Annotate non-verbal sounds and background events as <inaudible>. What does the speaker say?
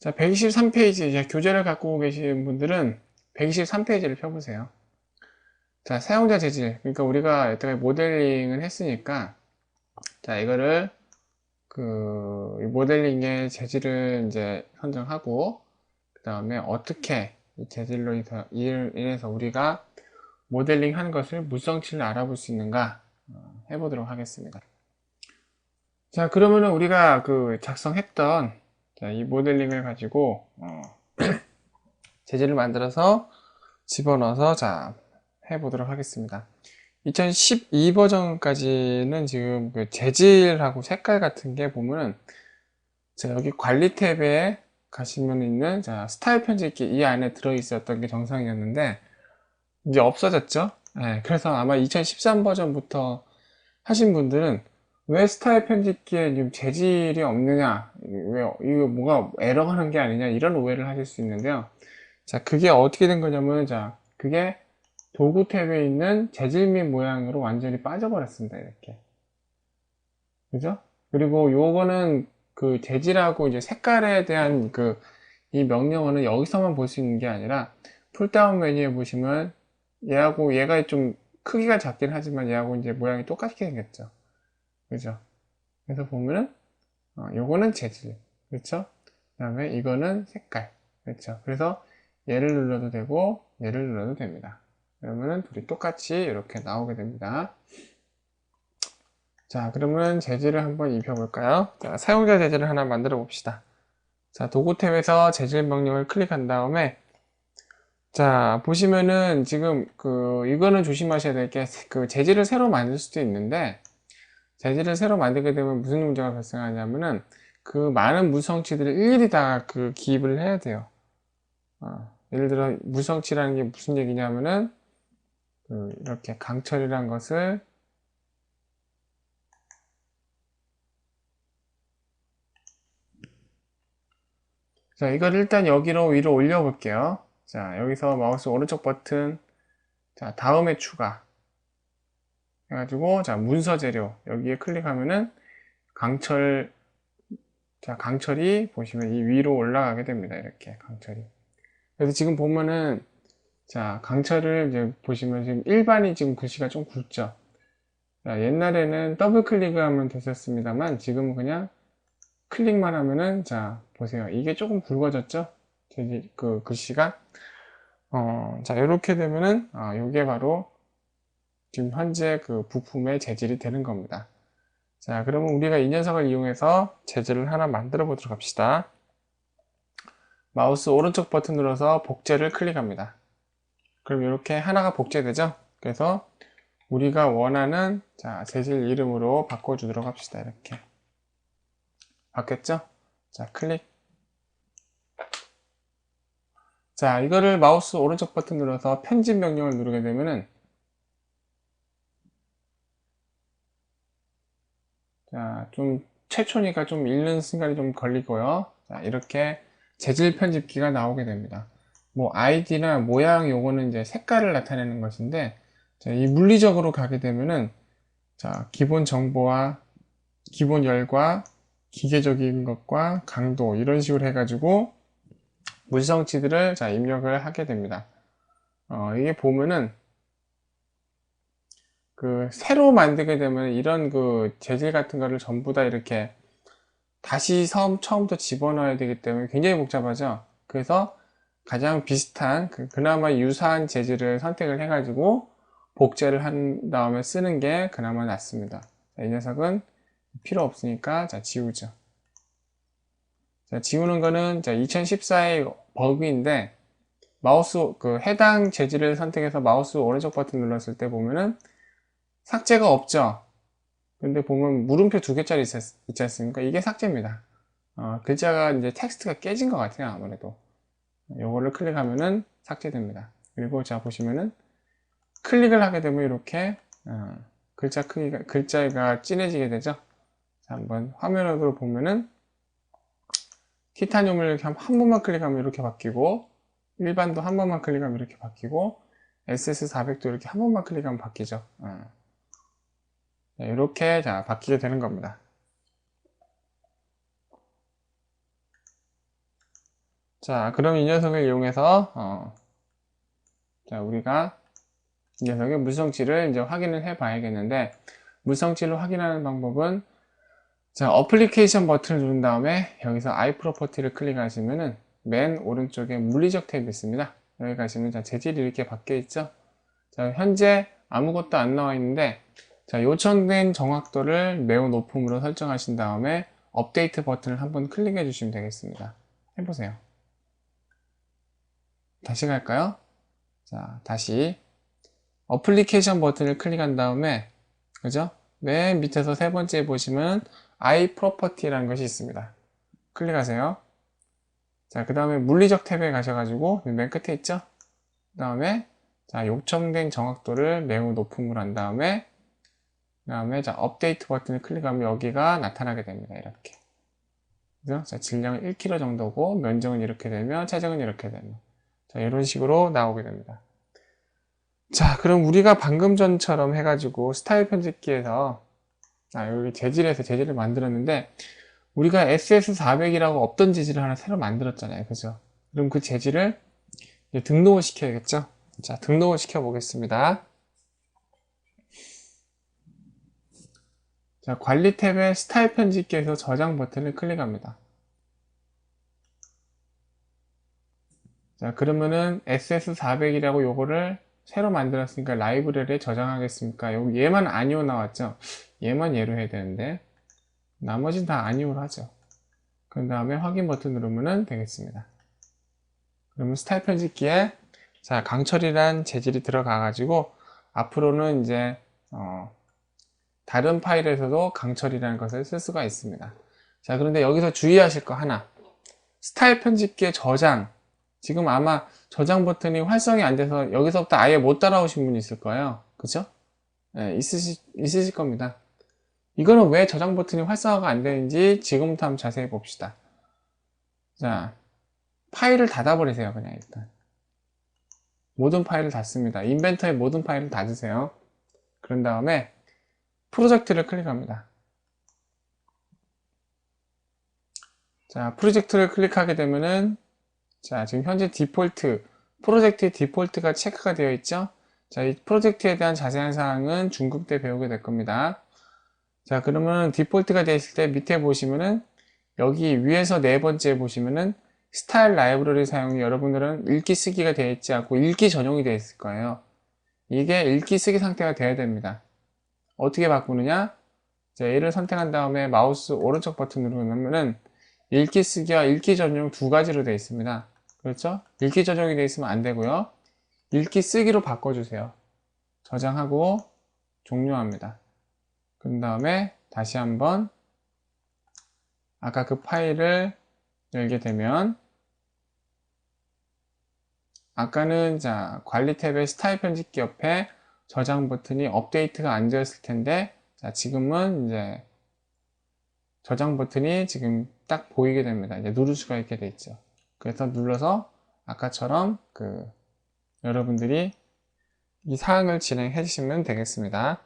자, 123페이지, 이제 교재를 갖고 계신 분들은 123페이지를 펴보세요. 자, 사용자 재질. 그러니까 우리가 여태까지 모델링을 했으니까, 자, 이거를, 그, 이 모델링의 재질을 이제 선정하고, 그 다음에 어떻게 이 재질로 인해서, 우리가 모델링 한 것을 무성치를 알아볼 수 있는가, 어, 해보도록 하겠습니다. 자, 그러면은 우리가 그 작성했던 자, 이 모델링을 가지고 어, <coughs> 재질을 만들어서 집어넣어서 자 해보도록 하겠습니다. 2012 버전까지는 지금 그 재질하고 색깔 같은 게 보면은 자 여기 관리 탭에 가시면 있는 자 스타일 편집기 이 안에 들어 있었던 게 정상이었는데 이제 없어졌죠. 네, 그래서 아마 2013 버전부터 하신 분들은 왜 스타일 편집기에 지금 재질이 없느냐, 왜 이거 뭐가 에러가 하는 게 아니냐 이런 오해를 하실 수 있는데요. 자, 그게 어떻게 된 거냐면 자, 그게 도구 탭에 있는 재질 및 모양으로 완전히 빠져버렸습니다. 이렇게. 그죠? 그리고 요거는 그 재질하고 이제 색깔에 대한 그 이 명령어는 여기서만 볼 수 있는 게 아니라 풀다운 메뉴에 보시면 얘하고 얘가 좀 크기가 작긴 하지만 얘하고 이제 모양이 똑같게 생겼죠. 그죠? 그래서 보면은 어, 요거는 재질 그렇죠? 그 다음에 이거는 색깔 그렇죠? 그래서 얘를 눌러도 되고 얘를 눌러도 됩니다. 그러면은 둘이 똑같이 이렇게 나오게 됩니다. 자 그러면 재질을 한번 입혀볼까요? 자, 사용자 재질을 하나 만들어 봅시다. 자 도구 탭에서 재질 명령을 클릭한 다음에 자 보시면은 지금 그 이거는 조심하셔야 될 게 그 재질을 새로 만들 수도 있는데 재질을 새로 만들게 되면 무슨 문제가 발생하냐면은 그 많은 무성치들을 일일이 다 그 기입을 해야 돼요. 어, 예를 들어 무성치라는 게 무슨 얘기냐면은 그 이렇게 강철이란 것을 자 이걸 일단 여기로 위로 올려 볼게요. 자 여기서 마우스 오른쪽 버튼 자 다음에 추가 해가지고 자 문서 재료. 여기에 클릭하면은 강철 자 강철이 보시면 이 위로 올라가게 됩니다 이렇게 강철이. 그래서 지금 보면은 자 강철을 이제 보시면 지금 일반이 지금 글씨가 좀 굵죠. 자, 옛날에는 더블 클릭하면 됐었습니다만 지금은 그냥 클릭만 하면은 자 보세요. 이게 조금 굵어졌죠? 그 글씨가? 어, 자 이렇게 되면은 아, 이게 바로 지금 현재 그 부품의 재질이 되는 겁니다. 자, 그러면 우리가 이 녀석을 이용해서 재질을 하나 만들어 보도록 합시다. 마우스 오른쪽 버튼 눌러서 복제를 클릭합니다. 그럼 이렇게 하나가 복제되죠? 그래서 우리가 원하는 자, 재질 이름으로 바꿔주도록 합시다. 이렇게. 바뀌었죠? 자, 클릭. 자, 이거를 마우스 오른쪽 버튼 눌러서 편집 명령을 누르게 되면은 자, 좀 최초니까 좀 읽는 순간이 좀 걸리고요. 자, 이렇게 재질 편집기가 나오게 됩니다. 뭐 아이디나 모양 요거는 이제 색깔을 나타내는 것인데 자, 이 물리적으로 가게 되면은 자, 기본 정보와 기본 열과 기계적인 것과 강도 이런 식으로 해가지고 물성치들을 자, 입력을 하게 됩니다. 어, 이게 보면은 그 새로 만들게 되면 이런 그 재질 같은 거를 전부 다 이렇게 다시 처음, 처음부터 집어넣어야 되기 때문에 굉장히 복잡하죠. 그래서 가장 비슷한 그 그나마 유사한 재질을 선택을 해 가지고 복제를 한 다음에 쓰는 게 그나마 낫습니다. 자, 이 녀석은 필요 없으니까 자 지우죠. 자, 지우는 거는 2014의 버그인데 마우스 그 해당 재질을 선택해서 마우스 오른쪽 버튼 눌렀을 때 보면은 삭제가 없죠. 근데 보면 물음표 두 개짜리 있, 지 않습니까? 이게 삭제입니다. 어, 글자가 이제 텍스트가 깨진 것 같아요. 아무래도. 이거를 클릭하면은 삭제됩니다. 그리고 자 보시면은 클릭을 하게 되면 이렇게 어, 글자 크기가 글자가 진해지게 되죠. 자, 한번 화면으로 보면은 티타늄을 이렇게 한, 한 번만 클릭하면 이렇게 바뀌고 일반도 한 번만 클릭하면 이렇게 바뀌고 SS400도 이렇게 한 번만 클릭하면 바뀌죠. 어. 이렇게 자 바뀌게 되는 겁니다. 자, 그럼 이 녀석을 이용해서, 어, 자, 우리가 이 녀석의 물성치를 이제 확인을 해 봐야겠는데, 물성치를 확인하는 방법은, 자, 어플리케이션 버튼을 누른 다음에 여기서 i 프로퍼티를 클릭하시면은 맨 오른쪽에 물리적 탭이 있습니다. 여기 가시면 자, 재질이 이렇게 바뀌어 있죠? 자, 현재 아무것도 안 나와 있는데, 자, 요청된 정확도를 매우 높음으로 설정하신 다음에 업데이트 버튼을 한번 클릭해 주시면 되겠습니다. 해보세요. 다시 갈까요? 자, 다시 어플리케이션 버튼을 클릭한 다음에 그죠? 맨 밑에서 세 번째 보시면 i property라는 것이 있습니다. 클릭하세요. 자, 그 다음에 물리적 탭에 가셔가지고 맨 끝에 있죠? 그 다음에 자, 요청된 정확도를 매우 높음으로 한 다음에 그 다음에 자, 업데이트 버튼을 클릭하면 여기가 나타나게 됩니다. 이렇게. 그죠? 자, 질량은 1kg 정도고 면적은 이렇게 되면 체중은 이렇게 되면 자, 이런 식으로 나오게 됩니다. 자, 그럼 우리가 방금 전처럼 해가지고 스타일 편집기에서 아, 여기 재질에서 재질을 만들었는데 우리가 SS400이라고 없던 재질을 하나 새로 만들었잖아요. 그죠? 그럼 그 재질을 등록을 시켜야겠죠? 자, 등록을 시켜 보겠습니다. 자, 관리 탭의 스타일 편집기에서 저장 버튼을 클릭합니다. 자, 그러면은 SS400이라고 요거를 새로 만들었으니까 라이브러리에 저장하겠습니까? 여기 얘만 아니오 나왔죠? 얘만 예로 해야 되는데 나머지는 다 아니오로 하죠. 그 다음에 확인 버튼 누르면 되겠습니다. 그러면 스타일 편집기에 자 강철이란 재질이 들어가 가지고 앞으로는 이제 어, 다른 파일에서도 강철이라는 것을 쓸 수가 있습니다. 자 그런데 여기서 주의하실 거 하나 스타일 편집기의 저장 지금 아마 저장 버튼이 활성이 안 돼서 여기서부터 아예 못 따라오신 분이 있을 거예요. 그죠? 네, 있으시, 있으실 겁니다. 이거는 왜 저장 버튼이 활성화가 안 되는지 지금부터 한번 자세히 봅시다. 자, 파일을 닫아버리세요. 그냥 일단. 모든 파일을 닫습니다. 인벤터의 모든 파일을 닫으세요. 그런 다음에 프로젝트를 클릭합니다. 자, 프로젝트를 클릭하게 되면은 자, 지금 현재 디폴트, 프로젝트의 디폴트가 체크가 되어 있죠? 자, 이 프로젝트에 대한 자세한 사항은 중급 때 배우게 될 겁니다. 자, 그러면 디폴트가 되어 있을 때 밑에 보시면은 여기 위에서 네 번째 보시면은 스타일 라이브러리 사용이 여러분들은 읽기 쓰기가 되어 있지 않고 읽기 전용이 되어 있을 거예요. 이게 읽기 쓰기 상태가 되어야 됩니다. 어떻게 바꾸느냐? 자, 얘를 선택한 다음에 마우스 오른쪽 버튼 누르면은 읽기 쓰기와 읽기 전용 두 가지로 되어 있습니다. 그렇죠? 읽기 전용이 되어 있으면 안 되고요. 읽기 쓰기로 바꿔주세요. 저장하고 종료합니다. 그 다음에 다시 한번 아까 그 파일을 열게 되면 아까는 자 관리 탭의 스타일 편집기 옆에 저장 버튼이 업데이트가 안 되었을 텐데 자 지금은 이제 저장 버튼이 지금 딱 보이게 됩니다. 이제 누를 수가 있게 돼 있죠. 그래서 눌러서 아까처럼 그 여러분들이 이 사항을 진행해 주시면 되겠습니다.